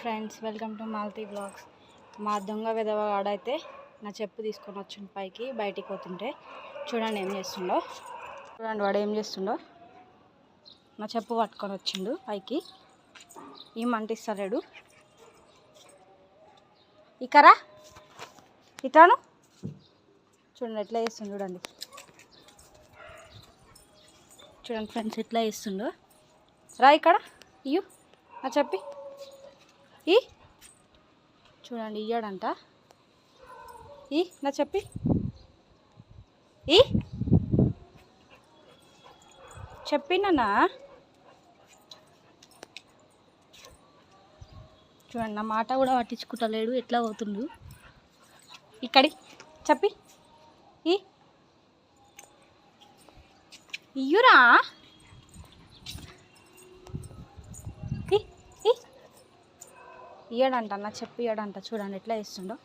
Friends welcome to Malti blogs మా దొంగ విధవ వాడైతే నా చెప్పు తీసుకొని వచ్చిండు పైకి బయటికి పోతుంటే. చూడండి ఏం చేస్తుండో. చూడండి వాడు ఏం చేస్తుండో. నా చెప్పు పట్టుకొని వచ్చిండు పైకి. ఈ మంటిస్తలేడు ఇకరా? ఇతను? చూడండి ఎట్లా చేస్తుండు చూడండి. చూడండి ఫ్రెండ్స్ ఎట్లా చేస్తుండో. రా ఇక్కడ. ఇయ్యు. నా చెప్పి. ఈ? చూడండి ఇయ్యాడంట. ఈ నా చెప్పి. ఈ? చెప్పినన్నా చూడండి నా మాట కూడా పట్టించుకుంటలేడు ఎట్లా పోతుండు. ఇక్కడి చెప్పి. ఈ? ఇయ్యురా ఈ ఈ ఇయ్యడంట అన్న చెప్పి ఇయ్యడంట చూడండి ఎట్లా ఇస్తుండో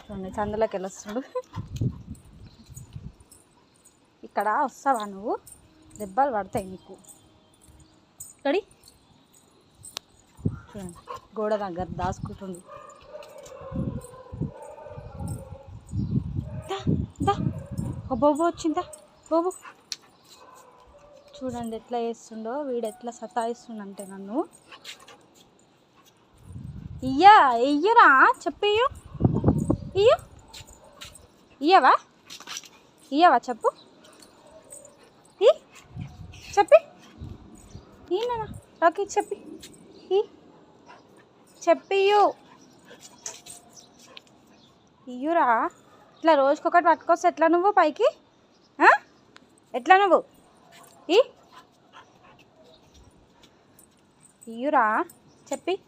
చూడండి చందులోకి వెళ్ళొస్తుండు ఇక్కడ వస్తావా నువ్వు? దెబ్బలు పడతాయి నీకు. ఇక్కడి చూడండి గోడ దగ్గర దాచుకుంటుండు. ఓ బాబు వచ్చిందా? బాబు. చూడండి ఎట్లా చేస్తుండో వీడు ఎట్లా సతాయిస్తుండంటే నన్ను. ఇయ్యా ఇయ్యరా చెప్పియ్య. ఇయ్యు. ఇయ్యవా? ఇయ్యవా చెప్పు. ఈ చెప్పి. ఈయన రాకి చెప్పి. ఈ చెప్పియు ఇయ్యురా. ఇట్లా రోజుకొకటి పట్టుకొస్తే ఎట్లా నువ్వు పైకి? ఎట్లా నువ్వు? ఈ. ఇయ్యురా చెప్పి.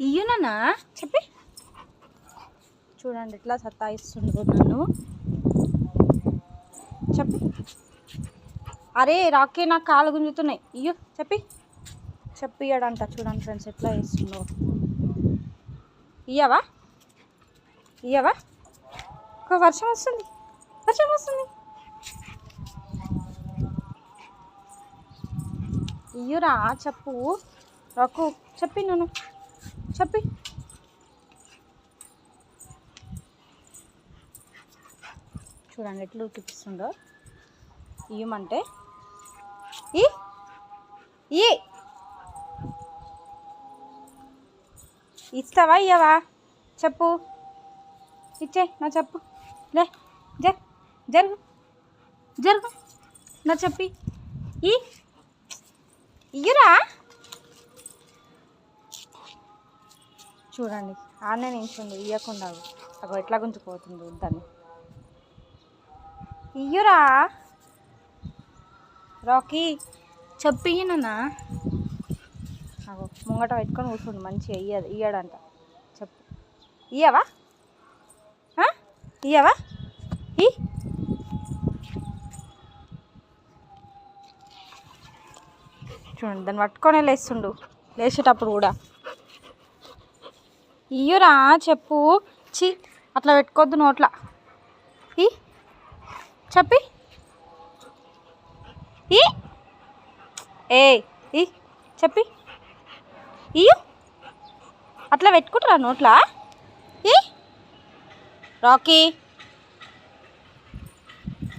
ఇయ్యునన్నా చెప్పి. చూడండి ఎట్లా సతాయిస్తుండ్రు నన్ను. చెప్పి. అరే రాకే నాకు కాలు గుంజుతున్నాయి. ఇయ్యు చెప్పి. చెప్పియ్యాడంట చూడండి ఫ్రెండ్స్ ఎట్లా వేస్తుందో ఇయ్యవా? ఇయ్యవా? ఒక వర్షం వస్తుంది. వర్షం వస్తుంది ఇయ్యురా చెప్పు. రాకు చెప్పి నన్ను. చెప్పి. చూడండి ఎట్లా చూపిస్తుందో. ఇయ్యమంటే. ఈ. ఈ. ఇస్తావా ఇయ్యవా? చెప్పు. ఇచ్చే నా చెప్పు. లే జర్ జరుగు. జరుగు. నా చెప్పి. ఈ. ఇయ్యరా. చూడండి ఆన్లైన్ నించుంది ఇయ్యకుండా అగో ఎట్లా గుంజుకుపోతుంది దాన్ని. ఇయ్యురా. రాకీ చెప్పియనన్నా అగో ముంగట పెట్టుకొని కూర్చుండు మంచిగా ఇయ్యదు ఇయ్యడంట. చెప్పు. ఇయ్యవా? ఇయ్యవా? ఈ. చూడండి దాన్ని పట్టుకొనే లేస్తుండు. లేచేటప్పుడు కూడా. ఇయ్యురా చెప్పు. చి అట్లా పెట్టుకోవద్దు నోట్ల. ఈ చెప్పి. ఈ. ఏ ఈ చెప్పి. ఇయ్యు. అట్లా పెట్టుకుంటారా నోట్లా? ఈ. రాకీ.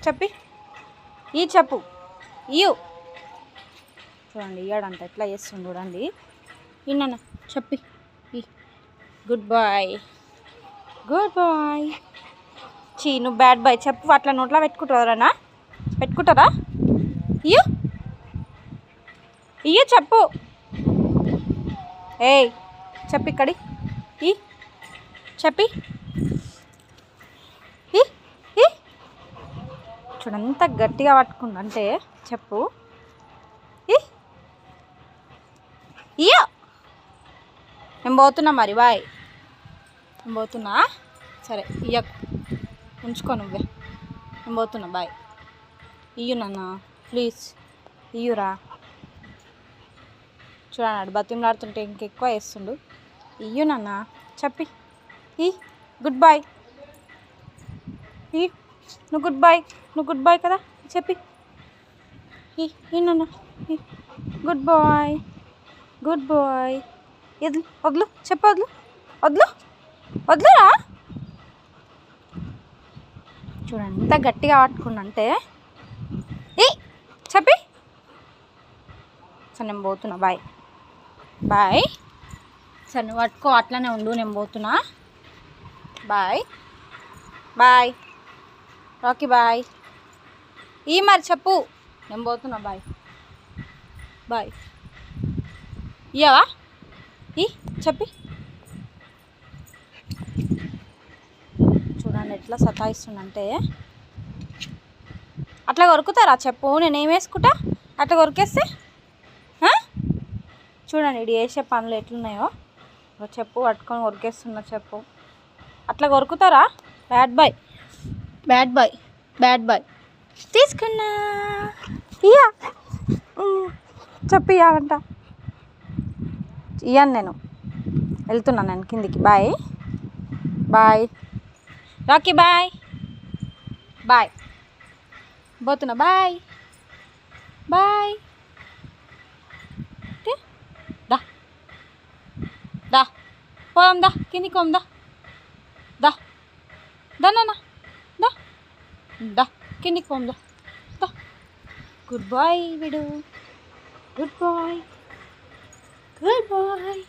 చెప్పి. ఈ చెప్పు. ఇయ్యు. చూడండి ఇయ్యాడంట ఎట్లా చేస్తుంది చూడండి. విన్నానా చెప్పి. ఈ గుడ్ బాయ్. Good bye. చీ నువ్వు బ్యాడ్ బాయ్ చెప్పు అట్లా నోట్లో పెట్టుకుంటారా పెట్టుకుంటారా? ఇయ్యో. ఇయ్యో చెప్పు. ఏయ్ చెప్పు ఇక్కడి. ఈ చెప్పి. ఈ చూడంత గట్టిగా పట్టుకుందంటే చెప్పు. ఈ. ఇయ్యో నేను పోతున్నా మరి బాయ్. నేను పోతున్నా? సరే ఇయ్యకు. ఉంచుకో నువ్వే. నేను పోతున్నా బాయ్. ఇయ్యు నాన్న ప్లీజ్. ఇయ్యురా. చూడన్నాడు బతిమలాడుతుంటే ఇంకెక్కువ వేస్తుండు ఇయ్యు నాన్న చెప్పి. ఈ గుడ్ బాయ్. ఈ నువ్వు గుడ్ బాయ్. నువ్వు గుడ్ బాయ్ కదా చెప్పి. ఈయన గుడ్ బాయ్. గుడ్ బాయ్ ఎదు వదులు. చెప్పు వదులు. వదులు. వదులురా? చూడండి ఎంత గట్టిగా ఆడుకున్నంటే ఏ చెప్పి. సరే నేను పోతున్నా. బాయ్ బాయ్ సరే నువ్వు పట్టుకో. అట్లనే ఉండు నేను పోతున్నా. బాయ్ బాయ్ రాకీ బాయ్ ఈ మరి చెప్పు. నేను పోతున్నా. బాయ్ బాయ్ ఇయ్యవా? ఈ చెప్పి. చూడండి ఎట్లా సతాయిస్తుందంటే. అట్లా కొరుకుతారా చెప్పు నేనేం వేసుకుంటా? అట్లా కొరికేస్తే? చూడండి ఇది వేసే పనులు ఎట్లున్నాయో. చెప్పు పట్టుకొని కొరికేస్తున్నా చెప్పు. అట్లా కొరుకుతారా? Bad boy. Bad boy. Bad boy. తీసుకున్నా. ఇయ్యా. ఉమ్, చెప్పు ఇయ్యాలంట. ఇయ్యాను నేను. వెళ్తున్నా నేను కిందికి. Bye. Bye. Rocky bye. Bye. పోతున్నా. బాయ్. బాయ్. దా. దా. పోదాం దా. కిందికి పోం దా. దా. దా నాన్న. దా. దా. కిందికి పోం దా. దా. గుడ్ బాయ్ విడు. Good boy. Good boy